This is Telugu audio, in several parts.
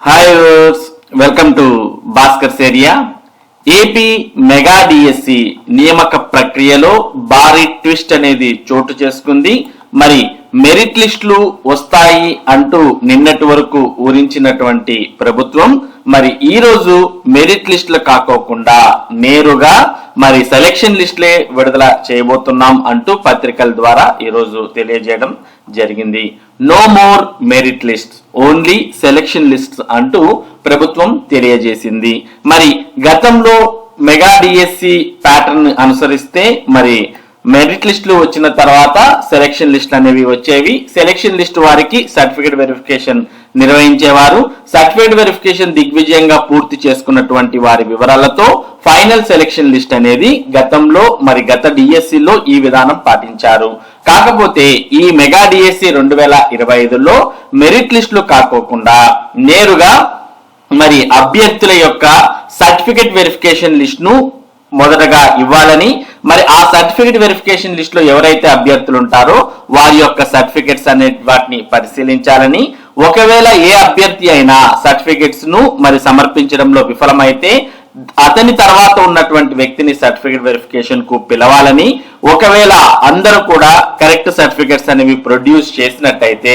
Hi welcome to Bhaskar area AP mega DSC నియామక ప్రక్రియలో భారీ ట్విస్ట్ అనేది చోటు చేసుకుంది. మరి మెరిట్ లిస్టులు వస్తాయి అంటూ నిన్నటి వరకు ఊరించినటువంటి ప్రభుత్వం మరి ఈ రోజు మెరిట్ లిస్టులు కాకోకుండా నేరుగా మరి సెలక్షన్ లిస్టులే విడుదల చేయబోతున్నాం అంటూ పత్రికల ద్వారా ఈరోజు తెలియజేయడం జరిగింది. No more merit list. Only selection list అంటూ ప్రభుత్వం తెలియజేసింది. మరి గతంలో మెగా డిఎస్సి ప్యాటర్న్ అనుసరిస్తే మరి మెరిట్ లిస్టులు వచ్చిన తర్వాత సెలక్షన్ లిస్టులు అనేవి వచ్చేవి. సెలక్షన్ లిస్ట్ వారికి సర్టిఫికేట్ వెరిఫికేషన్ నిర్వహించేవారు. సర్టిఫికేట్ వెరిఫికేషన్ దిగ్విజయంగా పూర్తి చేసుకున్నటువంటి వారి వివరాలతో ఫైనల్ సెలక్షన్ లిస్ట్ అనేది గతంలో మరి గత డిఎస్సిలో ఈ విధానం పాటించారు. కాకపోతే ఈ మెగా డిఎస్సి రెండు వేల ఇరవై ఐదులో మెరిట్ లిస్టులు కాకోకుండా నేరుగా మరి అభ్యర్థుల యొక్క సర్టిఫికేట్ వెరిఫికేషన్ లిస్ట్ను మొదటగా ఇవ్వాలని మరి ఆ సర్టిఫికేట్ వెరిఫికేషన్ లిస్ట్లో ఎవరైతే అభ్యర్థులు ఉంటారో వారి యొక్క సర్టిఫికేట్స్ అనే వాటిని పరిశీలించాలని ఒకవేళ ఏ అభ్యర్థి అయినా సర్టిఫికెట్స్ను మరి సమర్పించడంలో విఫలమైతే అతని తర్వాత ఉన్నటువంటి వ్యక్తిని సర్టిఫికేట్ వెరిఫికేషన్కు పిలవాలని ఒకవేళ అందరూ కూడా కరెక్ట్ సర్టిఫికేట్స్ అనేవి ప్రొడ్యూస్ చేసినట్టయితే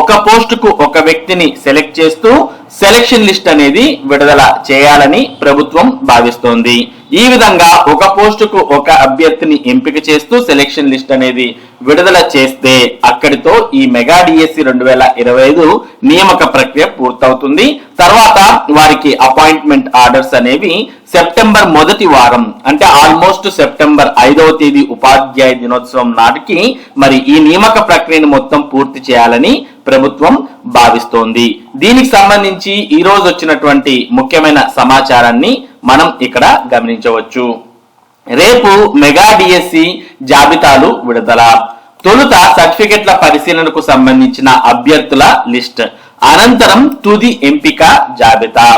ఒక పోస్ట్కు ఒక వ్యక్తిని సెలెక్ట్ చేస్తూ సెలెక్షన్ లిస్ట్ అనేది విడుదల చేయాలని ప్రభుత్వం భావిస్తోంది. ఈ విధంగా ఒక పోస్టుకు ఒక అభ్యర్థిని ఎంపిక చేస్తూ సెలక్షన్ లిస్ట్ అనేది విడుదల చేస్తే అక్కడితో ఈ మెగా డిఎస్సి రెండు వేల ఇరవై ఐదు నియామక ప్రక్రియ పూర్తవుతుంది. తర్వాత వారికి అపాయింట్మెంట్ ఆర్డర్స్ అనేవి సెప్టెంబర్ మొదటి వారం అంటే ఆల్మోస్ట్ సెప్టెంబర్ ఐదవ తేదీ ఉపాధ్యాయ దినోత్సవం నాటికి మరి ఈ నియామక ప్రక్రియను మొత్తం పూర్తి చేయాలని ప్రభుత్వం భావిస్తోంది. దీనికి సంబంధించి ఈ రోజు వచ్చినటువంటి ముఖ్యమైన సమాచారాన్ని మనం ఇక్కడ గమనించవచ్చు. రేపు మెగా డిఎస్సి జాబితాలు విడుదల. తొలుత సర్టిఫికెట్ల పరిశీలనకు సంబంధించిన అభ్యర్థుల లిస్ట్. అనంతరం తుది ఎంపిక జాబితా.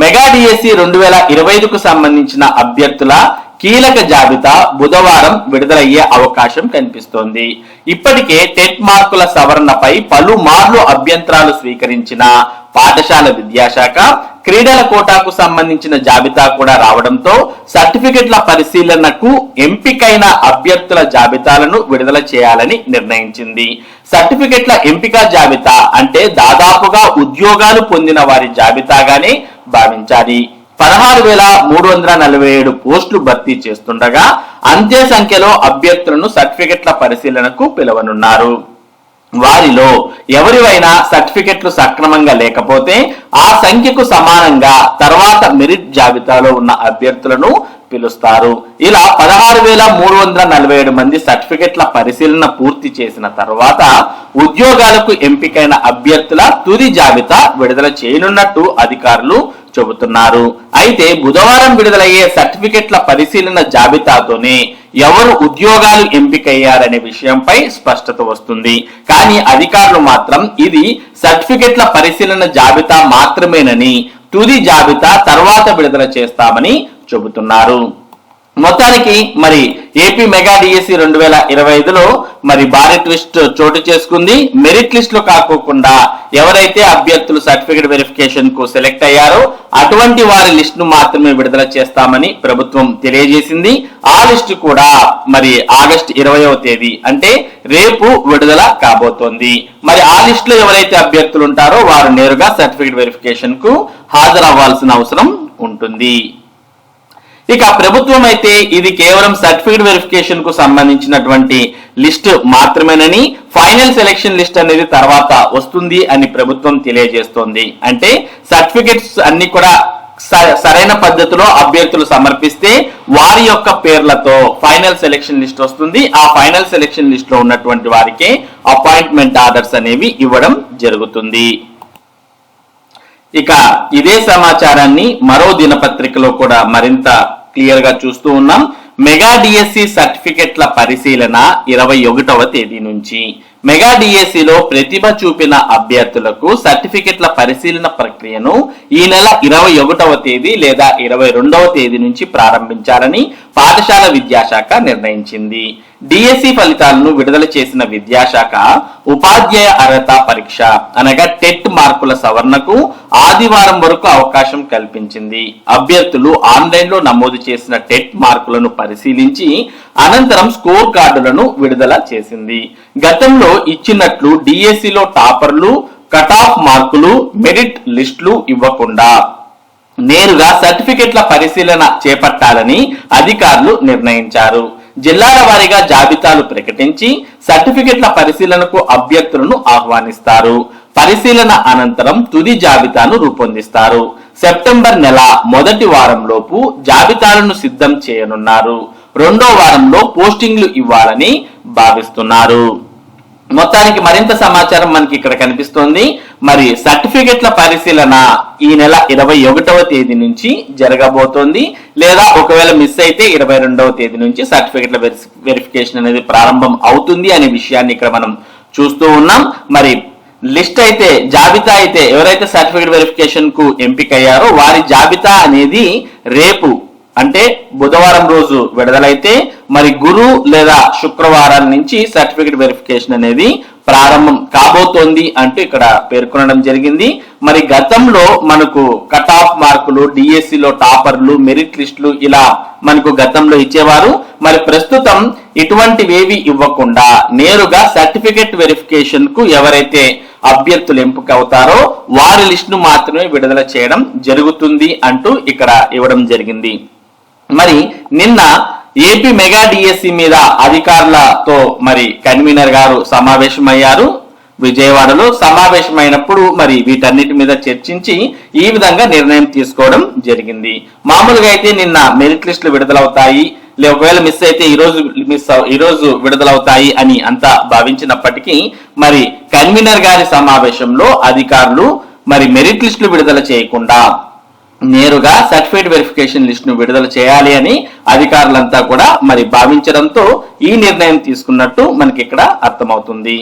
మెగా డిఎస్సి రెండు వేల ఇరవై ఐదుకు సంబంధించిన అభ్యర్థుల కీలక జాబితా బుధవారం విడుదలయ్యే అవకాశం కనిపిస్తోంది. ఇప్పటికే టెట్ మార్కుల సవరణపై పలుమార్లు అభ్యంతరాలు స్వీకరించిన పాఠశాల విద్యాశాఖ క్రీడల కోటాకు సంబంధించిన జాబితా కూడా రావడంతో సర్టిఫికెట్ల పరిశీలనకు ఎంపికైన అభ్యర్థుల జాబితాలను విడుదల చేయాలని నిర్ణయించింది. సర్టిఫికెట్ల ఎంపిక జాబితా అంటే దాదాపుగా ఉద్యోగాలు పొందిన వారి జాబితాగానే భావించాలి. పదహారు వేల మూడు వందల నలభై ఏడు పోస్టులు భర్తీ చేస్తుండగా అంతే సంఖ్యలో అభ్యర్థులను సర్టిఫికెట్ల పరిశీలనకు పిలవనున్నారు. వారిలో ఎవరివైనా సర్టిఫికెట్లు సక్రమంగా లేకపోతే ఆ సంఖ్యకు సమానంగా తర్వాత మెరిట్ జాబితాలో ఉన్న అభ్యర్థులను పిలుస్తారు. ఇలా పదహారు వేల మూడు వందల నలభై ఏడు మంది సర్టిఫికెట్ల పరిశీలన పూర్తి చేసిన తర్వాత ఉద్యోగాలకు ఎంపికైన అభ్యర్థుల తుది జాబితా విడుదల చేయనున్నట్టు అధికారులు చెబుతున్నారు. అయితే బుధవారం విడుదలయ్యే సర్టిఫికెట్ల పరిశీలన జాబితాతోనే ఎవరు ఉద్యోగాలు ఎంపికయ్యారనే విషయంపై స్పష్టత వస్తుంది. కానీ అధికారులు మాత్రం ఇది సర్టిఫికెట్ల పరిశీలన జాబితా మాత్రమేనని తుది జాబితా తర్వాత విడుదల చేస్తామని చెబుతున్నారు. మొత్తానికి మరి ఏపీ మెగా డిఎస్సి రెండు వేల ఇరవై ఐదులో మరి భారీ ట్విస్ట్ చోటు చేసుకుంది. మెరిట్ లిస్ట్లో కాకోకుండా ఎవరైతే అభ్యర్థులు సర్టిఫికేట్ వెరిఫికేషన్కు సెలెక్ట్ అయ్యారో అటువంటి వారి లిస్ట్ను మాత్రమే విడుదల చేస్తామని ప్రభుత్వం తెలియజేసింది. ఆ లిస్టు కూడా మరి ఆగస్టు ఇరవయవ తేదీ అంటే రేపు విడుదల కాబోతోంది. మరి ఆ లిస్ట్లో ఎవరైతే అభ్యర్థులు ఉంటారో వారు నేరుగా సర్టిఫికేట్ వెరిఫికేషన్కు హాజరవ్వాల్సిన అవసరం ఉంటుంది. ఇక ప్రభుత్వం అయితే ఇది కేవలం సర్టిఫికేట్ వెరిఫికేషన్కు సంబంధించినటువంటి లిస్ట్ మాత్రమేనని ఫైనల్ సెలెక్షన్ లిస్ట్ అనేది తర్వాత వస్తుంది అని ప్రభుత్వం తెలియజేస్తోంది. అంటే సర్టిఫికెట్స్ అన్ని కూడా స- సరైన పద్ధతిలో అభ్యర్థులు సమర్పిస్తే వారి యొక్క పేర్లతో ఫైనల్ సెలెక్షన్ లిస్ట్ వస్తుంది. ఆ ఫైనల్ సెలెక్షన్ లిస్ట్లో ఉన్నటువంటి వారికి అపాయింట్మెంట్ ఆర్డర్స్ అనేవి ఇవ్వడం జరుగుతుంది. ఇక ఇదే సమాచారాన్ని మరో దినపత్రికలో కూడా మరింత క్లియర్గా చూస్తూ ఉన్నాం. మెగా డిఎస్సి సర్టిఫికెట్ల పరిశీలన ఇరవై ఒకటవ తేదీ నుంచి. మెగా డిఎస్సిలో ప్రతిభ చూపిన అభ్యర్థులకు సర్టిఫికెట్ల పరిశీలన ప్రక్రియను ఈ నెల ఇరవై ఒకటవ తేదీ లేదా ఇరవై రెండవ తేదీ నుంచి ప్రారంభించాలని పాఠశాల విద్యాశాఖ నిర్ణయించింది. డిఎస్సి ఫలితాలను విడుదల చేసిన విద్యాశాఖ ఉపాధ్యాయ అర్హత పరీక్ష అనగా టెట్ మార్కుల సవరణకు ఆదివారం వరకు అవకాశం కల్పించింది. అభ్యర్థులు ఆన్లైన్లో నమోదు చేసిన టెట్ మార్కులను పరిశీలించి అనంతరం స్కోర్ కార్డులను విడుదల చేసింది. గతంలో ఇచ్చినట్లు డిఎస్సిలో టాపర్లు కట్ ఆఫ్ మార్కులు మెరిట్ లిస్టులు ఇవ్వకుండా నేరుగా సర్టిఫికెట్ల పరిశీలన చేపట్టాలని అధికారులు నిర్ణయించారు. జిల్లాల వారీగా జాబితాలు ప్రకటించి సర్టిఫికెట్ల పరిశీలనకు అభ్యర్థులను ఆహ్వానిస్తారు. పరిశీలన అనంతరం తుది జాబితాను రూపొందిస్తారు. సెప్టెంబర్ నెల మొదటి వారంలోపు జాబితాలను సిద్ధం చేయనున్నారు. రెండో వారంలో పోస్టింగ్లు ఇవ్వాలని భావిస్తున్నారు. మొత్తానికి మరింత సమాచారం మనకి ఇక్కడ కనిపిస్తోంది. మరి సర్టిఫికెట్ల పరిశీలన ఈ నెల ఇరవై ఒకటవ తేదీ నుంచి జరగబోతోంది. లేదా ఒకవేళ మిస్ అయితే ఇరవై రెండవ తేదీ నుంచి సర్టిఫికెట్ల వెరిఫికేషన్ అనేది ప్రారంభం అవుతుంది అనే విషయాన్ని ఇక్కడ మనం చూస్తూ ఉన్నాం. మరి లిస్ట్ అయితే జాబితా అయితే ఎవరైతే సర్టిఫికెట్ వెరిఫికేషన్కు ఎంపికయ్యారో వారి జాబితా అనేది రేపు అంటే బుధవారం రోజు విడుదలైతే మరి గురు లేదా శుక్రవారం నుంచి సర్టిఫికెట్ వెరిఫికేషన్ అనేది ప్రారంభం కాబోతోంది అంటూ ఇక్కడ పేర్కొనడం జరిగింది. మరి గతంలో మనకు కట్ ఆఫ్ మార్కులు డిఎస్సిలో టాపర్లు మెరిట్ లిస్టులు ఇలా మనకు గతంలో ఇచ్చేవారు. మరి ప్రస్తుతం ఇటువంటివేవి ఇవ్వకుండా నేరుగా సర్టిఫికెట్ వెరిఫికేషన్కు ఎవరైతే అభ్యర్థులు ఎంపిక అవుతారో వారి లిస్టును మాత్రమే విడుదల చేయడం జరుగుతుంది అంటూ ఇక్కడ ఇవ్వడం జరిగింది. మరి నిన్న ఏపీ మెగా డిఎస్సి మీద అధికారులతో మరి కన్వీనర్ గారు సమావేశమయ్యారు. విజయవాడలో సమావేశమైనప్పుడు మరి వీటన్నిటి మీద చర్చించి ఈ విధంగా నిర్ణయం తీసుకోవడం జరిగింది. మామూలుగా అయితే నిన్న మెరిట్ లిస్టులు విడుదలవుతాయి. ఒకవేళ మిస్ అయితే ఈ రోజు మిస్ ఈ రోజు విడుదలవుతాయి అని అంతా భావించినప్పటికీ మరి కన్వీనర్ గారి సమావేశంలో అధికారులు మరి మెరిట్ లిస్టులు విడుదల చేయకుండా నేరుగా సర్టిఫికేట్ వెరిఫికేషన్ లిస్ట్ను విడుదల చేయాలి అని అధికారులంతా కూడా మరి భావించడంతో ఈ నిర్ణయం తీసుకున్నట్టు మనకి ఇక్కడ అర్థమవుతుంది.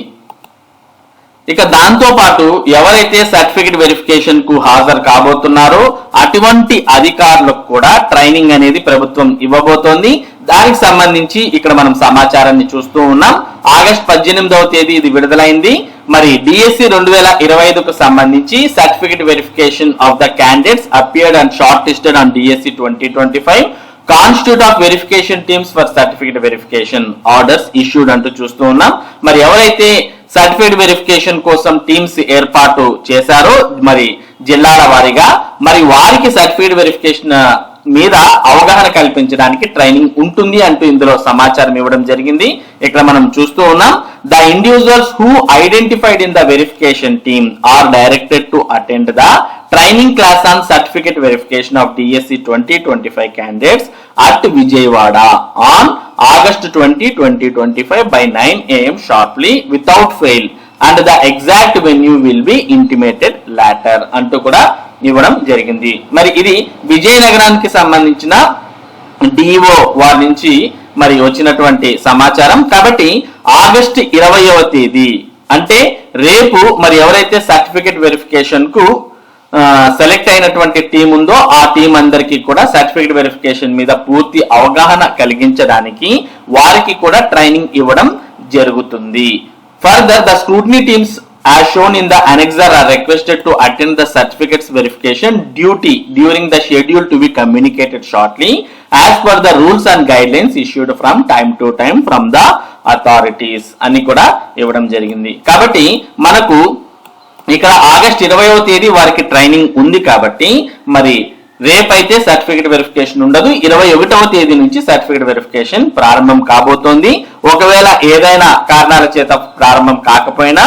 ఇక దాంతో పాటు ఎవరైతే సర్టిఫికేట్ వెరిఫికేషన్కు హాజరు కాబోతున్నారో అటువంటి అధికారులకు కూడా ట్రైనింగ్ అనేది ప్రభుత్వం ఇవ్వబోతోంది. దానికి సంబంధించి ఇక్కడ మనం సమాచారాన్ని చూస్తూ ఉన్నాం. ఆగస్ట్ పద్దెనిమిదవ తేదీ ఇది విడుదలైంది. మరి డిఎస్సి రెండు వేల ఇరవై ఐదుకు సంబంధించి certificate verification of the candidates appeared and short listed on DSC twenty twenty five constitute of verification teams for certificate verification orders issued అంటూ చూస్తూ ఉన్నాం. మరి ఎవరైతే సర్టిఫికేట్ వెరిఫికేషన్ కోసం టీమ్స్ ఏర్పాటు చేశారో మరి జిల్లాల వారీగా మరి వారికి సర్టిఫికేట్ వెరిఫికేషన్ మీద అవగాహన కల్పించడానికి ట్రైనింగ్ ఉంటుంది అంటూ ఇందులో సమాచారం ఇవ్వడం జరిగింది. ఇక్కడ మనం చూస్తూ ఉన్నాం the individuals who identified in the verification team are directed to attend the training class on certificate verification of DSC twenty twenty five candidates at Vijayawada on August twenty twenty twenty five by nine AM sharply without fail and the exact venue will be intimated later అంటూ కూడా ఇవ్వడం జరిగింది. మరి ఇది విజయనగరానికి సంబంధించిన డిఓ వారి నుంచి మరి వచ్చినటువంటి సమాచారం. కాబట్టి ఆగస్ట్ ఇరవయవ తేదీ అంటే రేపు మరి ఎవరైతే సర్టిఫికేట్ వెరిఫికేషన్కు సెలెక్ట్ అయినటువంటి టీం ఉందో ఆ టీం అందరికీ కూడా సర్టిఫికేట్ వెరిఫికేషన్ మీద పూర్తి అవగాహన కలిగించడానికి వారికి కూడా ట్రైనింగ్ ఇవ్వడం జరుగుతుంది. Further the scrutiny teams as shown in the annexure are requested to attend the certificates verification duty during the schedule to be communicated shortly as per the rules and guidelines issued from time to time from the authorities అని కూడా ఇవ్వడం జరిగింది కాబట్టి మనకు ఇక్కడ ఆగస్ట్ ఇరవయో తేదీ వారికి ట్రైనింగ్ ఉంది కాబట్టి మరి రేపైతే సర్టిఫికేట్ వెరిఫికేషన్ ఉండదు ఇరవై ఒకటవ తేదీ నుంచి సర్టిఫికేట్ వెరిఫికేషన్ ప్రారంభం కాబోతోంది ఒకవేళ ఏదైనా కారణాల చేత ప్రారంభం కాకపోయినా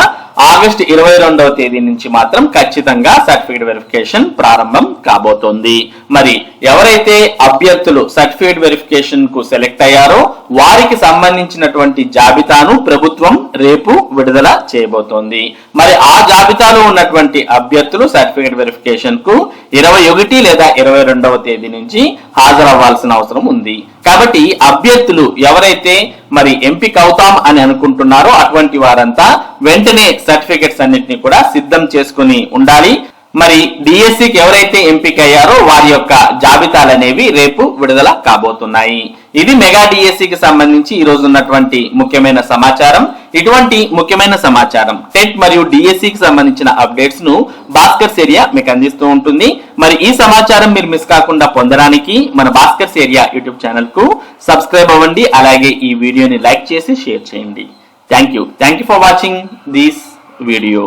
ఆగస్టు ఇరవై రెండవ తేదీ నుంచి మాత్రం ఖచ్చితంగా సర్టిఫికేట్ వెరిఫికేషన్ ప్రారంభం కాబోతోంది. మరి ఎవరైతే అభ్యర్థులు సర్టిఫికేట్ వెరిఫికేషన్కు సెలెక్ట్ అయ్యారో వారికి సంబంధించినటువంటి జాబితాను ప్రభుత్వం రేపు విడుదల చేయబోతోంది. మరి ఆ జాబితాలో ఉన్నటువంటి అభ్యర్థులు సర్టిఫికేట్ వెరిఫికేషన్కు ఇరవై ఒకటి లేదా ఇరవై రెండవ తేదీ నుంచి హాజరవ్వాల్సిన అవసరం ఉంది. కాబట్టి అభ్యర్థులు ఎవరైతే మరి ఎంపిక అవుతాం అని అనుకుంటున్నారో అటువంటి వారంతా వెంటనే సర్టిఫికెట్స్ అన్నిటిని కూడా సిద్ధం చేసుకుని ఉండాలి. మరి డిఎస్సికి ఎవరైతే ఎంపిక అయ్యారో వారి యొక్క జాబితాలు అనేవి రేపు విడుదల కాబోతున్నాయి. ఇది మెగా డిఎస్సికి సంబంధించి ఈ రోజు ఉన్నటువంటి ముఖ్యమైన సమాచారం. ఇటువంటి ముఖ్యమైన సమాచారం టెట్ మరియు డిఎస్సికి సంబంధించిన అప్డేట్స్ను భాస్కర్స్ ఏరియా మీకు అందిస్తూ ఉంటుంది. మరి ఈ సమాచారం మీరు మిస్ కాకుండా పొందడానికి మన భాస్కర్స్ ఏరియా యూట్యూబ్ ఛానల్కు సబ్స్క్రైబ్ అవ్వండి. అలాగే ఈ వీడియోని లైక్ చేసి షేర్ చేయండి. Thank you thank you for watching this video